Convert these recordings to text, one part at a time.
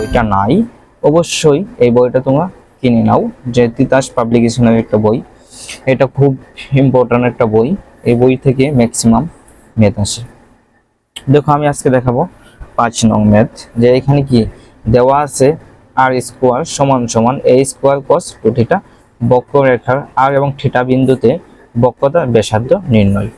বইটা নাই, অবশ্যই এই বইটা তোমরা কিনে নাও। যে তিতাস পাবলিকেশনের একটা বই, এটা খুব ইম্পর্ট্যান্ট একটা বই, এই বই থেকে ম্যাক্সিমাম ম্যাথ আসে। দেখো, আমি আজকে দেখাবো পাঁচ নং ম্যাথ যে এখানে কি দেওয়া আছে আর স্কোয়ার সমান সমান a square cos two theta বক্ররেখার আর এবং থিটা বিন্দুতে বক্রতার ব্যাসার্ধ নির্ণয়।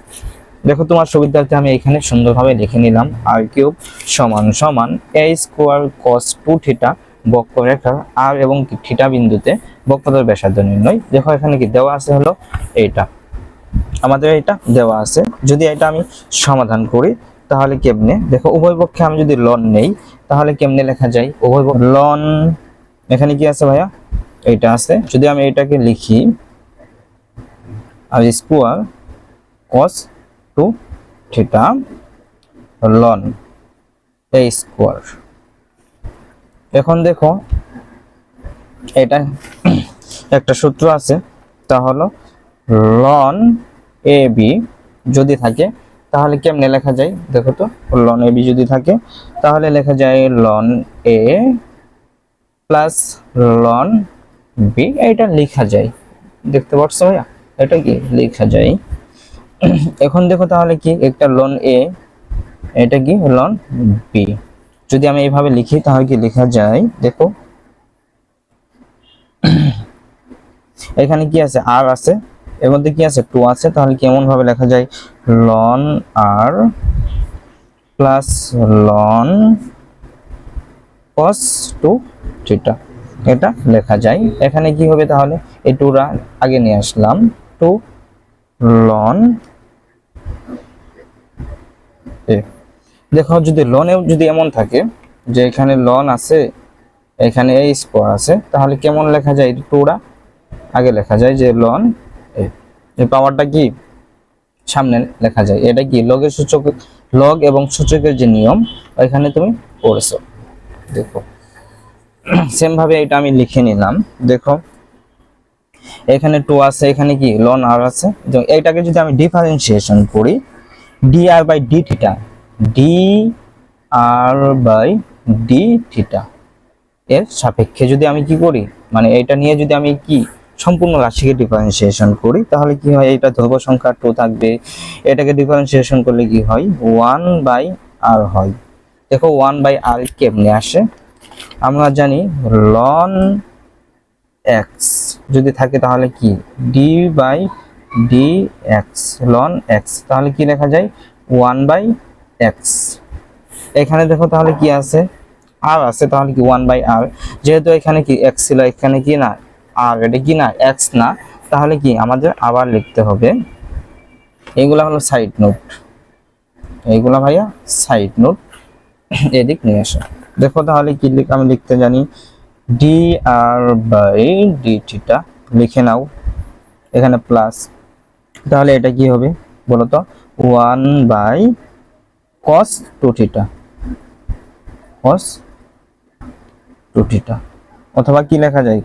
দেখো তোমার সুবিধার্থে আমি এখানে সুন্দরভাবে লিখে নিলাম আর কিউব সমান সমান a square cos two theta বক্ররেখার আর এবং থিটা বিন্দুতে বক্রতার ব্যাসার্ধ নির্ণয়। দেখো এখানে কি দেওয়া আছে হলো? এইটা। আমাদের এটা দেওয়া আছে। যদি এটা আমি সমাধান করি, তাহলে কেমনে? দেখো, উভয় পক্ষে আমি যদি লন নেই, তাহলে কেমনে লেখা যায়? উভয় লন এখানে কি আছে ভাইয়া? এটা আছে। যদি আমি এটাকে লিখি r square cos two theta ln a square. এখন দেখো, এটা একটা সূত্র আছে, তা হলো লন এ বি যদি থাকে, তাহলে কেমনে লেখা যায়? দেখো তো, লন এ বি যদি থাকে, তাহলে লেখা যায় ln A plus ln B. এটা লেখা যায়। দেখতে পাচ্ছ ভাইয়া? এটা কি? লেখা যায়। এখন দেখো তাহলে কি একটা লন এ এটা কি? লন বি যদি আমি এইভাবে লিখি, তাহলে কি লেখা যায়? দেখো। এখানে কি আছে? আর আছে। এর মধ্যে কি আছে? টু আছে। তাহলে কেমন ভাবে লেখা যায়? Ln r plus ln cos two theta এটা লেখা যায়। এখানে কি হবে তাহলে? এই টুরা আগে নিয়ে আসলাম। টু লন এ দেখো, যদি লনেও যদি এমন থাকে যে এখানে লন আছে, এখানে এই স্কোয়ার আছে, তাহলে কেমন লেখা যায়? টুরা আগে লেখা যায় যে লন এ পাওয়ারটা কি? সামনে লেখা যায়। এটা কি? লগের সূচক লগ এবং সূচকের যে নিয়ম এখানে তুমি পড়েছো। দেখো। সেম ভাবে এটা আমি লিখে নিলাম। দেখো। এখানে টু আছে, এখানে কি? লন আর আছে। এইটাকে যদি আমি ডিফারেন্সিয়েশন করি d r by d theta d r by d theta এর সাপেক্ষে যদি আমি কি করি মানে এটা নিয়ে যদি আমি কি সম্পূর্ণ রাশিকে ডিফারেন্সিয়েশন করি, তাহলে কি হয় এটা ধ্রুব সংখ্যা টু থাকবে। এটাকে ডিফারেন্সিয়েশন করলে কি হয় ওয়ান বাই আর হয়। দেখো ওয়ান বাই আর কেমনে আসে? আমরা জানি লন এক্স যদি থাকে তাহলে কি? D by d x ln x তাহলে কি লেখা যায়? ওয়ান বাই এক্স এখানে দেখো তাহলে কি আছে? আর আছে, তাহলে কি ওয়ান বাই আর যেহেতু এখানে কি এক্স ছিল, এখানে কি না? আর এটা কি না? এক্স না। তাহলে কি আমাদের আবার লিখতে হবে। এইগুলা হলো সাইড নোট এইগুলা ভাইয়া সাইড নোট এদিক নিয়ে আসো দেখো তাহলে কি আমি লিখতে জানি। D r by d theta লিখে নাও। এখানে প্লাস তাহলে এটা কি হবে? বলো তো। One by cos two theta. Cos two theta. অথবা কি লেখা যায়?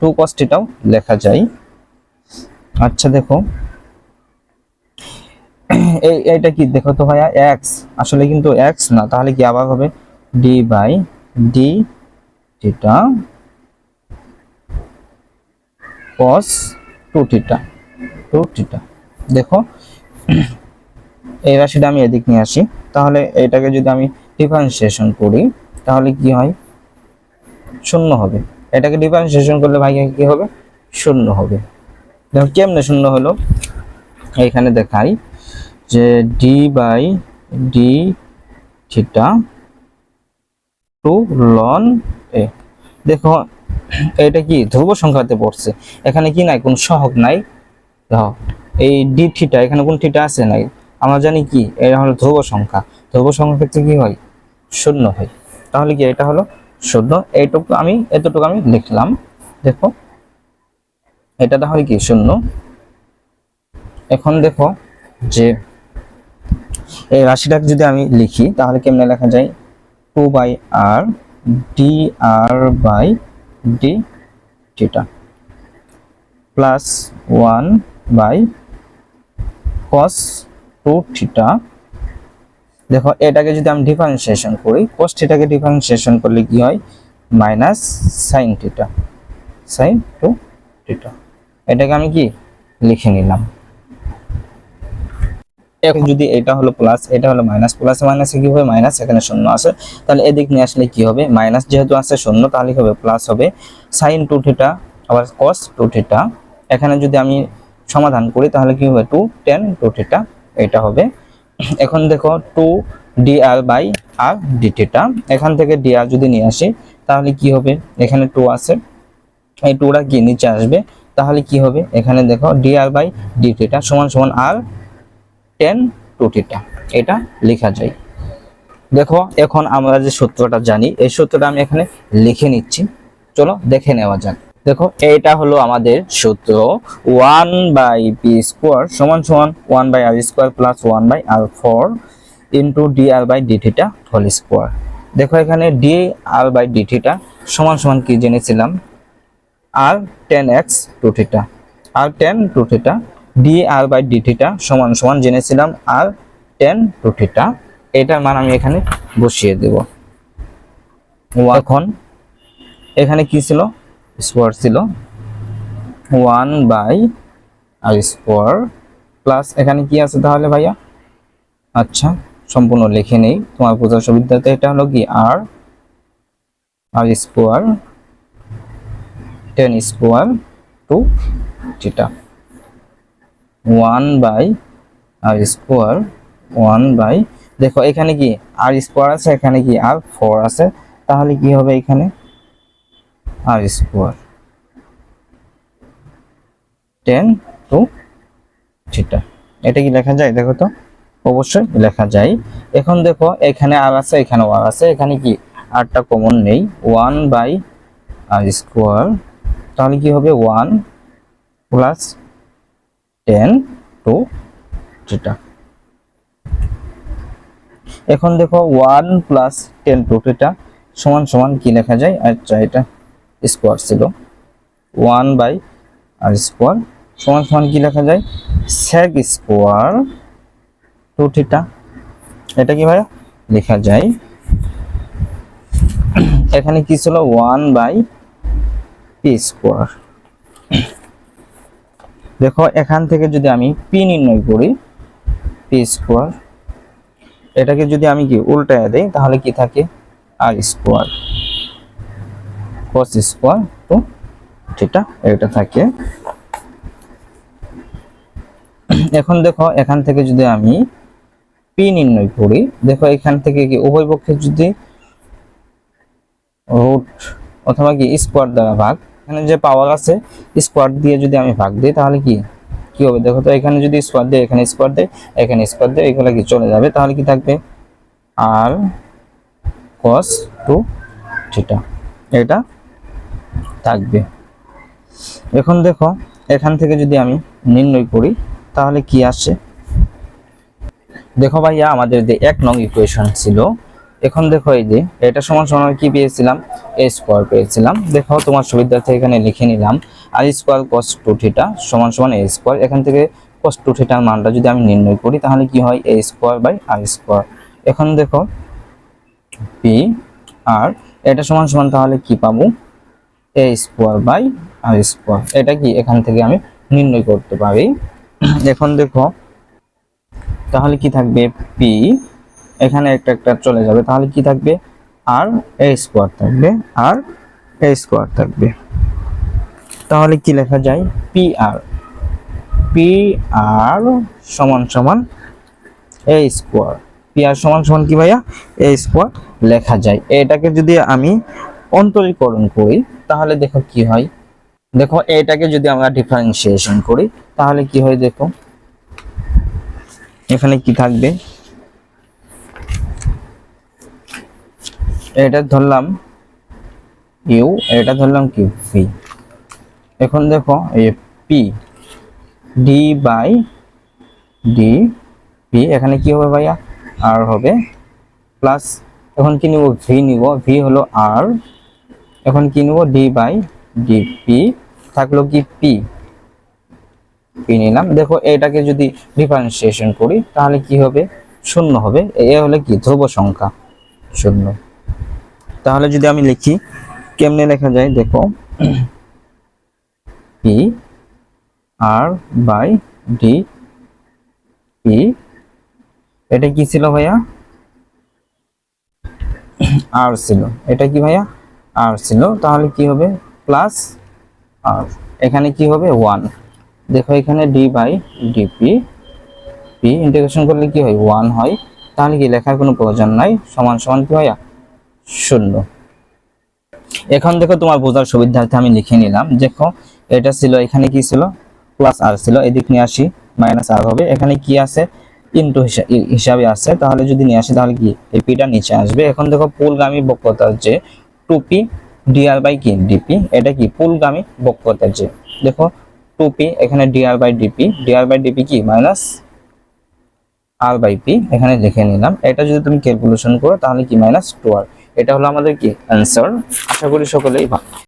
টু কস থিটাও লেখা যায়। আচ্ছা দেখো। এই এটা কি? দেখো তো ভাইয়া এক্স আসলে কিন্তু এক্স না, তাহলে কি আবার হবে? D by d theta cos two theta. Two theta দেখো, এই রাশিটা আমি এদিক নিয়ে আসি। তাহলে এটাকে যদি আমি ডিফারেন্সিয়েশন করি, তাহলে কি হয়? শূন্য হবে। এটাকে ডিফারেন্সিয়েশন করলে ভাই কি হবে? শূন্য হবে। দেখো কেমনে শূন্য হলো? এইখানে দেখাই যে d by d theta two ln a. দেখো, এটা কি ধ্রুব সংখ্যাতে পড়ছে। এখানে কি নাই? কোন সহগ নাই। দেখো এই ডি থিটা এখানে কোন থিটা আছে নাই আমরা জানি কি, এটা হলো ধ্রুব সংখ্যা। ধ্রুব সংখ্যা ক্ষেত্রে কি হয়? শূন্য হয়। তাহলে কি এটা হলো শূন্য? এইটুকু আমি, এতটুকু আমি লিখলাম। দেখো, এটা তাহলে কি শূন্য? এখন দেখো যে এই রাশিটাকে যদি আমি লিখি, তাহলে কেমনে লেখা যায়? Two by r d r by d theta plus one by cos two theta দেখো, এটাকে যদি আমি ডিফারেন্সিয়েশন করি, cos থিটাকে ডিফারেন্সিয়েশন করলে কি হয়? Minus sine theta sine two theta এটাকে আমি কি? লিখে নিলাম। এখন যদি এটা হলো প্লাস এটা হলো মাইনাস প্লাস মাইনাসে কি হবে? মাইনাস এখানে শূন্য আছে। তাহলে এদিক নিয়ে আসলে কি হবে? মাইনাস যেহেতু আছে শূন্য তাহলে কি হবে প্লাস হবে। সাইন টু থিটা আবার কস টু থিটা এখানে যদি আমি সমাধান করি, তাহলে কি হবে? টু টেন টু থিটা এটা হবে। এখন দেখো two d r by r d theta এখান থেকে ডি আর যদি নিয়ে আসি, তাহলে কি হবে? এখানে টু আছে। এই টুটা কি নিচে আসবে? তাহলে কি হবে? এখানে দেখো d r by d theta সমান সমান আর টেন টু থিটা এটা লেখা যায়। দেখো, এখন আমরা যে সূত্রটা জানি, এই সূত্রটা আমি এখানে লিখে নিচ্ছি। চলো দেখে নেওয়া যাক। দেখো এটা হলো আমাদের সূত্র। ওয়ান বাই পি স্কোয়ার সমান সমান one by r square plus one by r four into d r by d theta whole square দেখো এখানে d r by d theta সমান সমান কি জেনেছিলাম? R tan x two theta r tan two theta d r by d theta সমান সমান জেনেছিলাম r tan two theta এটার মান আমি এখানে বসিয়ে দেব। এখন এখানে কি ছিল? স্কোয়ার ছিল। One by r square plus এখানে কি আছে তাহলে ভাইয়া? আচ্ছা সম্পূর্ণ লিখে নেই। তোমার বোঝার সুবিধাতে এটা হলো কি? R r square tan square two theta one by r square one by দেখো এখানে কি আর স্কোয়ার আছে, এখানে কি আর ফোর আছে। তাহলে কি হবে এখানে? R square tan two theta এটা কি লেখা যায়? দেখো তো। অবশ্যই লেখা যায়। এখন দেখো, এখানে আর আছে এখানেও আর আছে। এখানে কি আরটা কমন নেই। ওয়ান বাই আর স্কোয়ার তাহলে কি হবে? One plus tan two theta এখন দেখো one plus tan two theta সমান সমান কি লেখা যায়? আচ্ছা এটা স্কোয়ার ছিল। ওয়ান বাই আর স্কোয়ার সমান সমান কি লেখা যায়? সেক স্কোয়ার টু থিটা এটা কি ভাইয়া? লেখা যায়। এখানে কি ছিল? ওয়ান বাই পি স্কোয়ার দেখো, এখান থেকে যদি আমি পি নির্ণয় করি পি স্কোয়ার এটাকে যদি আমি কি উল্টায় দেই, তাহলে কি থাকে? R square cos square two theta এটা থাকে। এখন দেখো, এখান থেকে যদি আমি পি নির্ণয় করি, দেখো এখান থেকে কি উভয় পক্ষে যদি রুট অথবা কি স্কোয়ার দ্বারা ভাগ, এখানে যে পাওয়ার আছে স্কোয়ার দিয়ে যদি আমি ভাগ দিই, তাহলে কি? কি হবে? দেখো তো, এখানে যদি স্কোয়ার দেয় এখানে স্কোয়ার দেয় এখানে স্কোয়ার দেয় এগুলো কি চলে যাবে? তাহলে কি থাকবে? আর cos টু থিটা এটা থাকবে। এখন দেখো, এখান থেকে যদি আমি নির্ণয় করি, তাহলে কি আসে? দেখো ভাইয়া, আমাদের যে এক নং ইকুয়েশন ছিল, এখন দেখো এই যে, এটা সমান সমান কি পেয়েছিলাম? এ স্কোয়ার পেয়েছিলাম। দেখো, তোমার সুবিধার্থে এখানে লিখে নিলাম r square cos two theta সমান সমান এ স্কোয়ার এখান থেকে কস টু থিটার মানটা যদি আমি নির্ণয় করি, তাহলে কি হয়? A square by r square এখন দেখো পি আর এটা সমান সমান তাহলে কি পাবো? A square by r square এটা কি? এখান থেকে আমি নির্ণয় করতে পারি। এখন দেখো, তাহলে কি থাকবে? পি এখানে একটা একটা চলে যাবে। তাহলে কি থাকবে? আর এ স্কোয়ার থাকবে। আর এ স্কোয়ার থাকবে। তাহলে কি লেখা যায়? পি আর পি আর সমান সমান এ স্কোয়ার পি আর সমান সমান কি ভাইয়া? এ স্কোয়ার লেখা যায়। এটাকে যদি আমি অন্তরীকরণ করি তাহলে দেখো কি হয়? দেখো এটাকে যদি আমরা ডিফারেন্সিয়েশন করি, তাহলে কি হয় দেখো? এখানে কি থাকবে? এটা ধরলাম ইউ এটা ধরলাম কি? ভি এখন দেখো এই p d by d p এখানে কি হবে ভাইয়া? আর হবে। প্লাস এখন কি নিব? ভি নিব। ভি হলো আর এখন কি ডি বাই ডি পি থাকল কি পি পি নিলাম। দেখো, এটাকে যদি ডিফারেন্সিয়েশন করি, তাহলে কি হবে? শূন্য হবে। এ হলে কি? ধ্রুব সংখ্যা। শূন্য। তাহলে যদি আমি লিখি, কেমনে লেখা যায়? দেখো। P r by d p এটা কি ছিল ভাইয়া? আর ছিল। এটা কি ভাইয়া? আর ছিল তাহলে কি হবে? প্লাস আর এখানে কি হবে? ওয়ান দেখো এখানে d by d p p integration করলে কি হয়? ওয়ান হয়। তাহলে কি লেখার কোনো প্রয়োজন নাই? সমান সমান কি হয়? শূন্য। এখন দেখো তোমার বোঝার সুবিধার্থে আমি লিখে নিলাম। দেখো, এটা ছিল, এখানে কি ছিল? প্লাস আর ছিল। এদিক নিয়ে আসি মাইনাস আর হবে। এখানে কি আছে? ইনটু হিসাবে আছে। তাহলে যদি নিয়ে আসি, তাহলে কি? এই পিটা নিচে আসবে। এখন দেখো পুলগামী বক্রতার যে টুপি ডিআর বাই কি ডিপি এটা কি পুলগামী বক্রতার যে? দেখো টুপি এখানে d r by d p d r by d p কি? মাইনাস আর বাই পি এখানে লিখে নিলাম। এটা যদি তুমি ক্যালকুলেশন করো, তাহলে কি মাইনাস টু আর এটা হলো আমাদের কি অ্যান্সার আশা করি সকলেই ভালো।